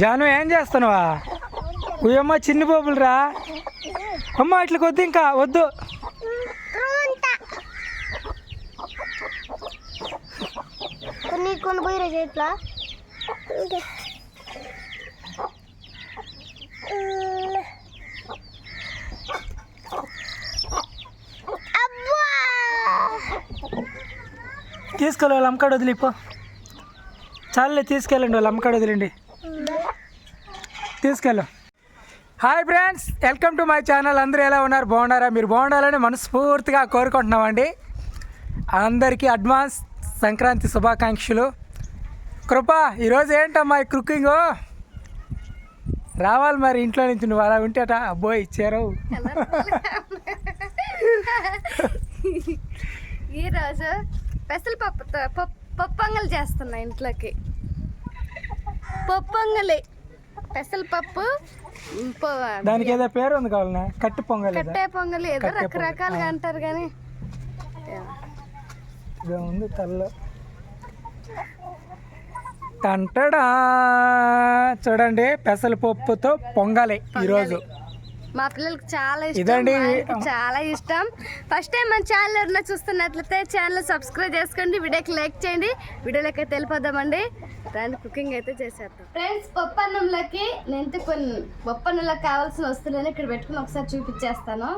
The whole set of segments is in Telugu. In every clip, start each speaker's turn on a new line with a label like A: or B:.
A: జాను ఏం చేస్తున్నావా? ఉయ్యమ్మ చిన్ని బాబులు రా అమ్మ ఇట్లా కొద్ది ఇంకా వద్దు.
B: కొన్ని చేట్లా
A: తీసుకెళ్ళి వాళ్ళ అమ్మకాడ వదిలిపో. చాలే తీసుకెళ్ళండి వాళ్ళ అమ్మకాడ వదిలేండి. తీసుకెళ్ళు. Hi friends welcome to my channel. అందరూ ఎలా ఉన్నారు? బాగున్నారా? మీరు బాగుండాలని మనస్ఫూర్తిగా కోరుకుంటున్నామండి. అందరికీ అడ్వాన్స్ సంక్రాంతి శుభాకాంక్షలు. కృప ఈరోజు ఏంటమ్మా ఈ కుకింగ్ రావాలి మరి ఇంట్లో నుంచి నువ్వు అలా ఉంటేట. అబ్బో ఇచ్చారు
C: ఈరోజు పెసలు పప్పు పప్పొంగల్ చేస్తున్నా ఇంట్లోకి. పప్పొంగలి. పెసరపప్పు ఉమ్, పొ-
A: దానికి ఏదో పేరు ఉంది కావాలన్నా. కట్టి పొంగలేదా
C: కట్టే పొంగలి ఏదో
A: పొంగలి,
C: రకరకాలుగా. అంటారు కానీ.
A: ఇదో ఉంది తల్లో. టంటడా. చూడండి పెసరపప్పుతో పొంగలి ఈరోజు.
C: మా పిల్లలకి చాలా ఇష్టం చాలా ఇష్టం. ఫస్ట్ టైం మన ఛానల్ ఎవరైనా చూస్తున్నట్లయితే ఛానల్ సబ్స్క్రైబ్ చేసుకోండి వీడియోకి లైక్ చేయండి వీడియోలోకి అయితే వెళ్ళిపోదామండి. దాని కుకింగ్ అయితే చేసేద్దాం. ఫ్రెండ్స్ పప్పు అన్నంలోకి నేను కొన్ని పప్పు అన్నంలోకి కావాల్సిన వస్తువులను ఇక్కడ పెట్టుకుని ఒకసారి చూపించేస్తాను.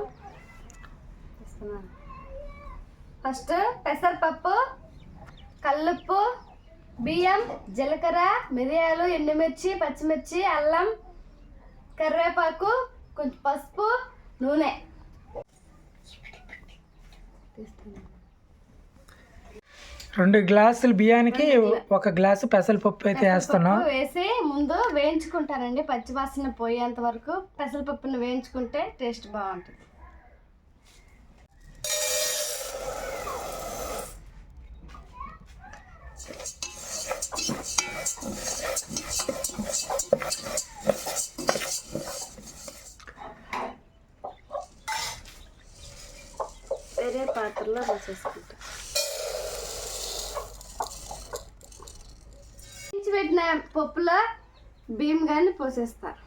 C: ఫస్ట్ పెసరపప్పు కల్లుప్పు బియ్యం జీలకర్ర మిరియాలు ఎండుమిర్చి పచ్చిమిర్చి అల్లం కరివేపాకు కొంచెం పసుపు నూనె.
A: రెండు గ్లాసులు బియ్యానికి ఒక గ్లాసు పెసరపప్పు అయితే వేస్తున్నాం.
C: వేసి ముందు వేయించుకుంటానండి పచ్చివాసన పోయేంత వరకు. పెసరపప్పుని వేయించుకుంటే టేస్ట్ బాగుంటుంది వేరే పాత్రలో పోసేసుకుంటా పెట్టిన పప్పులో బియ్యం కానీ పోసేస్తారు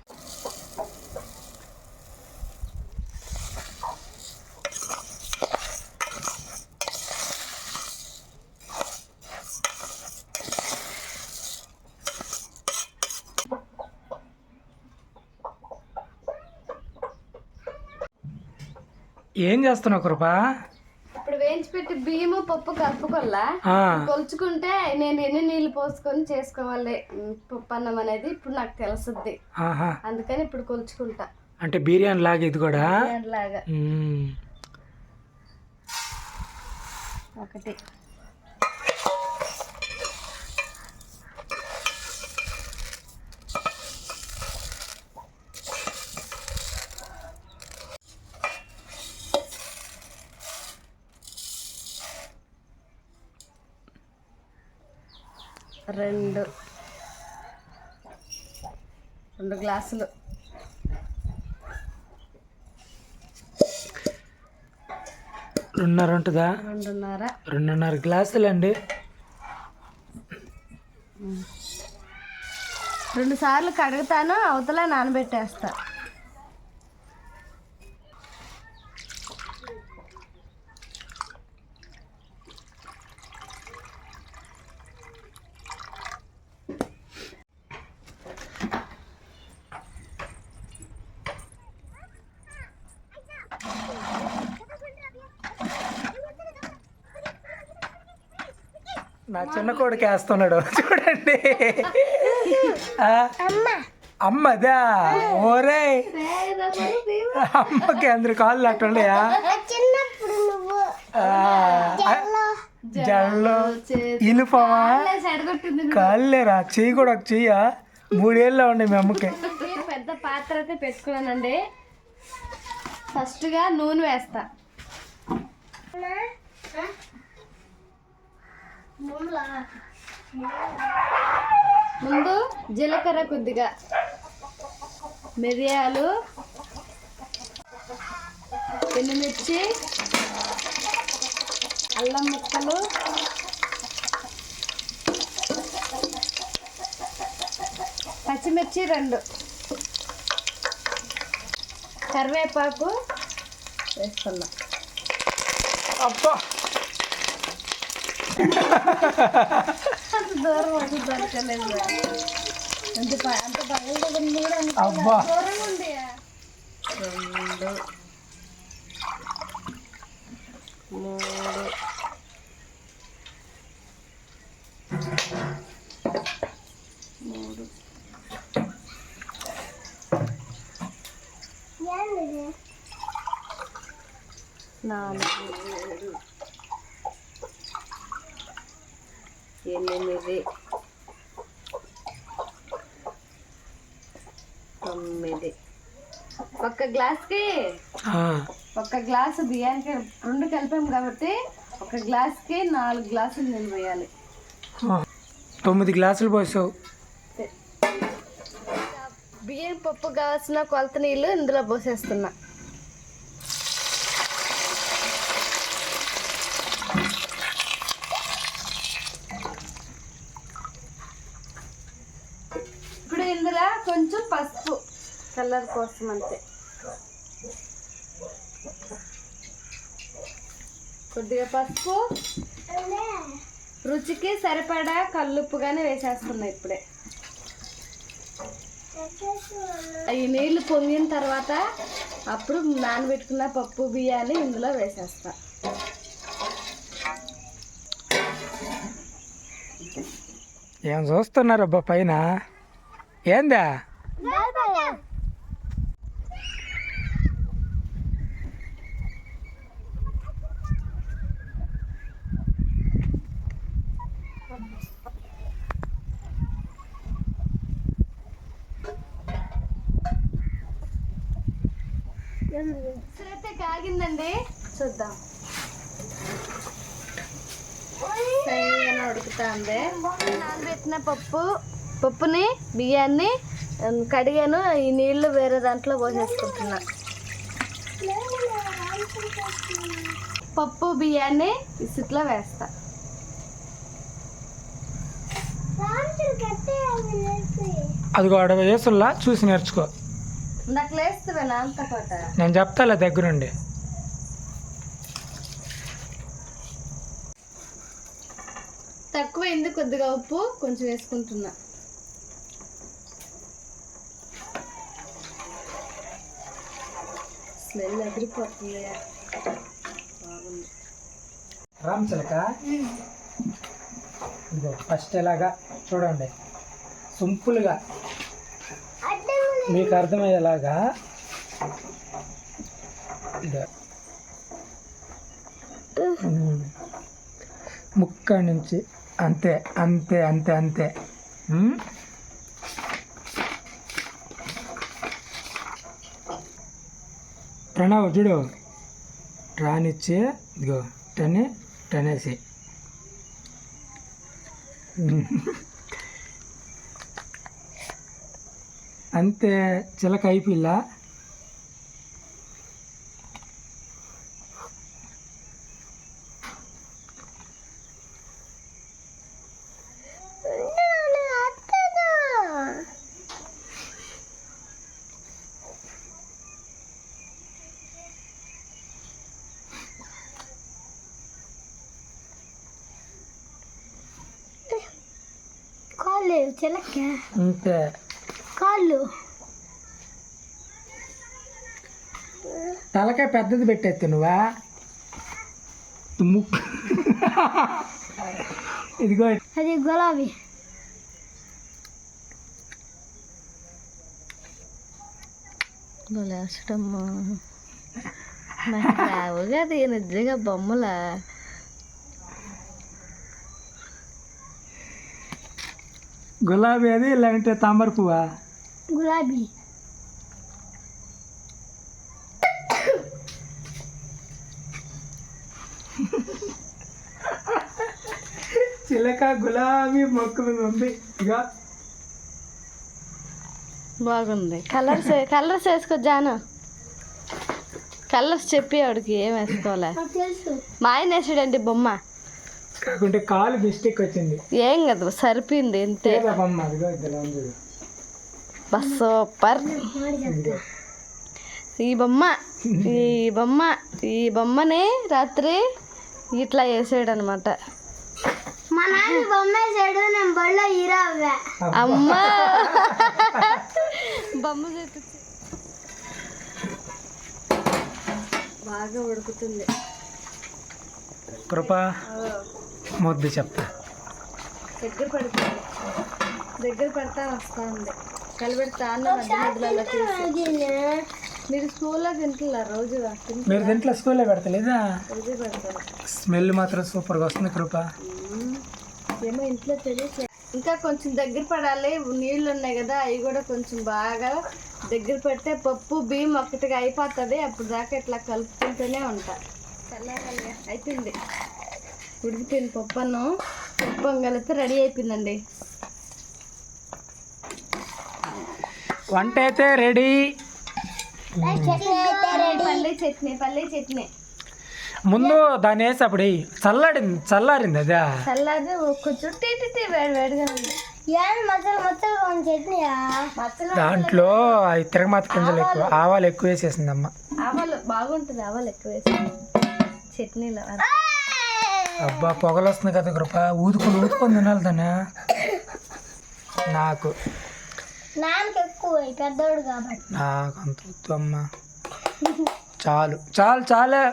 A: ఏం చేస్తున్నావు కృపా?
C: పెట్టి బియ్యము పప్పు కలుపుకోల్లా కొలుచుకుంటే నేను ఎన్ని నీళ్ళు పోసుకొని చేసుకోవాలి పప్పు అన్నం అనేది ఇప్పుడు నాకు తెలుసుద్ది. అందుకని ఇప్పుడు కొలుచుకుంటా.
A: అంటే బిర్యానీ లాగా ఇది కూడా?
C: లాగా. ఒకటి. రెండు. రెండు గ్లాసులు.
A: రెండున్నర ఉంటుందా?
C: రెండున్నర.
A: రెండున్నర గ్లాసులు అండి
C: రెండు సార్లు కడుగుతాను అవతల నానబెట్టేస్తా.
A: నా చిన్న కొడుకు వేస్తున్నాడు. చూడండి. ఆ, అమ్మదా? ఓరే అమ్మకి అందరు కాళ్ళు అట్టుండయా ఇనుపమా
C: చెడగొట్టింది
A: కాళ్ళేరా? చెయ్యి కూడా ఒక చెయ్య? మూడేళ్ళు ఉండే మీ అమ్మకి.
C: పెద్ద పాత్ర అయితే పెట్టుకున్నానండి. ఫస్ట్గా నూనె వేస్తా. ముందు జీలకర్ర కొద్దిగా మిరియాలు ఎండుమిర్చి అల్లం ముక్కలు పచ్చి పచ్చిమిర్చి రెండు కరివేపాకు వేసుకున్నాం
A: అబ్బా
C: అంత దూరం అది దొరకలేదు అంత ప- అంత పగలదు కూడా అంత
A: అబ్బా
C: దూరంగా ఉంది రెండు మూడు మూడు
B: ఏంది
C: నాలుగు ఎనిమిది తొమ్మిది. ఒక్క గ్లాస్కి?
A: ఆ,
C: ఒక గ్లాసు బియ్యానికి రెండు కలిపాం కాబట్టి ఒక గ్లాస్కి నాలుగు గ్లాసులు నీళ్ళు పోయాలి.
A: తొమ్మిది గ్లాసులు పోసావు.
C: బియ్యం పప్పు కావాల్సిన కొలత నీళ్ళు ఇందులో పోసేస్తున్నా ఇప్పుడు ఇందులో కొంచెం పసుపు కలర్ కోసం అంతే. కొద్దిగా పసుపు. రుచికి సరిపడా కల్లుప్పుగానే వేసేస్తున్నా ఇప్పుడే. ఈ నీళ్ళు పొంగిన తర్వాత అప్పుడు నానబెట్టుకున్న పప్పు బియ్యాన్ని ఇందులో వేసేస్తా.
A: ఏం చూస్తున్నారు అబ్బా పైన? ఏందా
C: అయితే కాగిందండి చూద్దాం. ఉడుకుతుంది. నానబెట్టిన పప్పు పప్పుని బియ్యాన్ని కడిగాను. ఈ నీళ్ళు వేరే దాంట్లో పోసేసుకుంటున్నా. పప్పు బియ్యాన్ని ఇసుట్లో వేస్తా.
A: అదిగో అడవ వేసుల్లా చూసి నేర్చుకో.
C: నాకు
A: నేను చెప్తాలే దగ్గరుండి.
C: తక్కువ ఎందుకు కొద్దిగా ఉప్పు? కొంచెం వేసుకుంటున్నా. స్మెల్ అదిరిపోతుంది. బాగుంది.
A: ఇదిగో ఫస్ట్ ఎలాగా? చూడండి. సింపుల్గా. మీకు అర్థమయ్యేలాగా. ముక్క నుంచి అంతే అంతే అంతే అంతే. ప్రణవ్ చూడు. రానిచ్చి ఇదిగో టనే టనేసి అంతే చిలక అయిపోయిలా
B: కాళ్ళు చిలక.
A: అంతే
B: కాళ్ళు.
A: తలకాయ పెద్దది పెట్టేస్తా నువ్వా? ముక్కు ఇదిగో.
B: అది గులాబీ.
C: లేచడమ్మా నాకు రావు కదా నిజంగా బొమ్మల.
A: గులాబీ అది లేదంటే తామర పువ్వా?
B: గులాబీ.
A: చిలక గులాబీ మొక్క మీద ఉంది ఇక
C: బాగుంది. కలర్స్ కలర్స్ వేసుకో జాను. కలర్స్ చెప్పి ఆవిడకి ఏం వేసుకోలే మా ఆయన వేసాడండి బొమ్మ.
A: కాకుంటే కాలు మిస్టేక్ వచ్చింది.
C: ఏం కదా సరిపోయింది అంతే. సూపర్. ఈ బొమ్మ ఈ బొమ్మ ఈ బొమ్మని రాత్రి ఇట్లా వేసాడు అనమాట అమ్మ. బొమ్మ చూపించి. బాగా ఉడుకుతుంది.
A: కృప. మొద్దు చెప్తా.
C: దగ్గర పడుతుంది దగ్గర పడతా వస్తా ఉంది కలిపెడతా అన్న మధ్య మధ్యలో తీసి. మీరు స్కూల్లో తింటున్నా రోజు
A: మీరు దీంట్లో స్కూల్లో పెడతలేదా?
C: రోజు పెడతారు.
A: స్మెల్ మాత్రం సూపర్గా వస్తుంది కృప.
C: ఏమో ఇంట్లో తెలియదు ఇంకా కొంచెం దగ్గర పడాలి నీళ్ళు ఉన్నాయి కదా అవి కూడా కొంచెం బాగా దగ్గర పెడితే పప్పు బియ్యం ఒక్కటిగా అయిపోతుంది అప్పుడు దాకా ఇట్లా కలుపుకుంటూనే ఉంటా. అయిపోయింది. ఉడికిపోయింది పప్పు అన్నం పప్పు కలిపితే రెడీ అయిపోయిందండి.
A: వంట అయితే రెడీ.
C: పల్లి చట్నీ పల్లి చట్నీ.
A: ముందు దాన్ని వేసి అప్పుడు. చల్లాడింది చల్లారింది అదే?
C: చల్లారి కొంచెం టీ టీ టీ వేడి వేడిగా ఉంది.
A: దాంట్లో అవి తిరగమాత గింజలు ఎక్కువ ఆవాలు. ఎక్కువ వేసేసింది అమ్మ.
C: ఆవాలు బాగుంటుంది ఆవాలు ఎక్కువ వేసి చట్నీలో
A: అబ్బా పొగలు వస్తుంది కదా కృప. ఊదుకొని ఊదుకొని తినాలి దాన్ని నాకు. నాకు అంత వద్దు అమ్మ. చాలు. చాలు చాలే.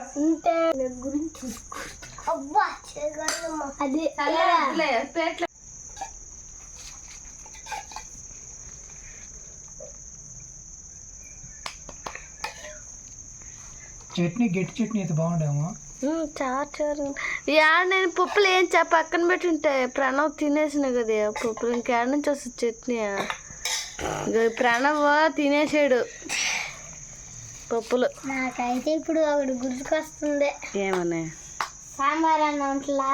A: చట్నీ గట్టి చట్నీ అయితే బాగుండేమో.
C: చాచారు. యా నేను పప్పులు ఏం చా పక్కన పెట్టి ఉంటే ప్రణవ్ తినేసిన కదా పప్పులు. ఇంకేడ నుంచి వస్తుంది చట్నీ ప్రణవ్ తినేసాడు పప్పులు.
B: నాకైతే ఇప్పుడు ఒకటి గుర్తుకొస్తుంది
C: ఏమన్నా
B: సాంబార్ అన్నంట్లా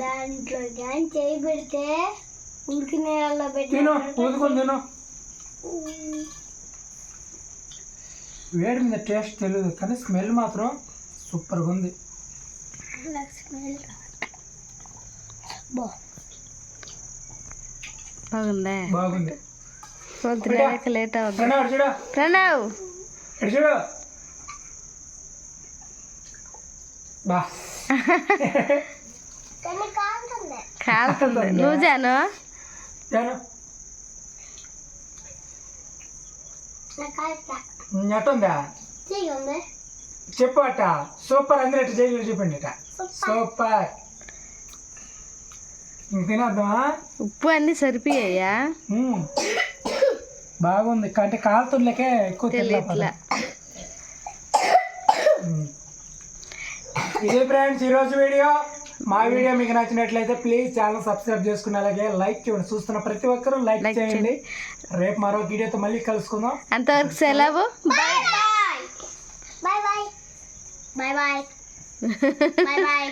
B: దాంట్లో కానీ చేయి పెడితే ఉడికి నీళ్ళలో పెట్టి
A: వేడి మీద టేస్ట్ తెలియదు కానీ స్మెల్ మాత్రం సూపర్గా ఉంది
C: బాగుందా.
A: బాగుంది
C: లేట్ అవుతుంది
A: ప్రణవ్ చూడు? బా.
C: కాలుతుంది. నువ్వు జాను?
A: జాను. ఎట్టుందా చెప్పు అట సూపర్ అందరూ ఎట్టు చేయలేదు చెప్పండి అట సూపర్. తినద్దామా?
C: ఉప్పు అన్నీ సరిపోయాయా.
A: బాగుంది. అంటే కాలుతుర్లకే ఎక్కువ
C: తెలియట్లా
A: ఇదే ఫ్రెండ్స్ ఈరోజు వీడియో. మా వీడియో మీకు నచ్చినట్లయితే ప్లీజ్ ఛానల్ సబ్స్క్రైబ్ చేసుకుని అలాగే లైక్ చేయండి. చూస్తున్న ప్రతి ఒక్కరూ లైక్ చేయండి. రేపు మరో వీడియోతో మళ్ళీ కలుసుకుందాం.
C: అంతవరకు సెలవు.
B: Bye. Bye bye bye bye bye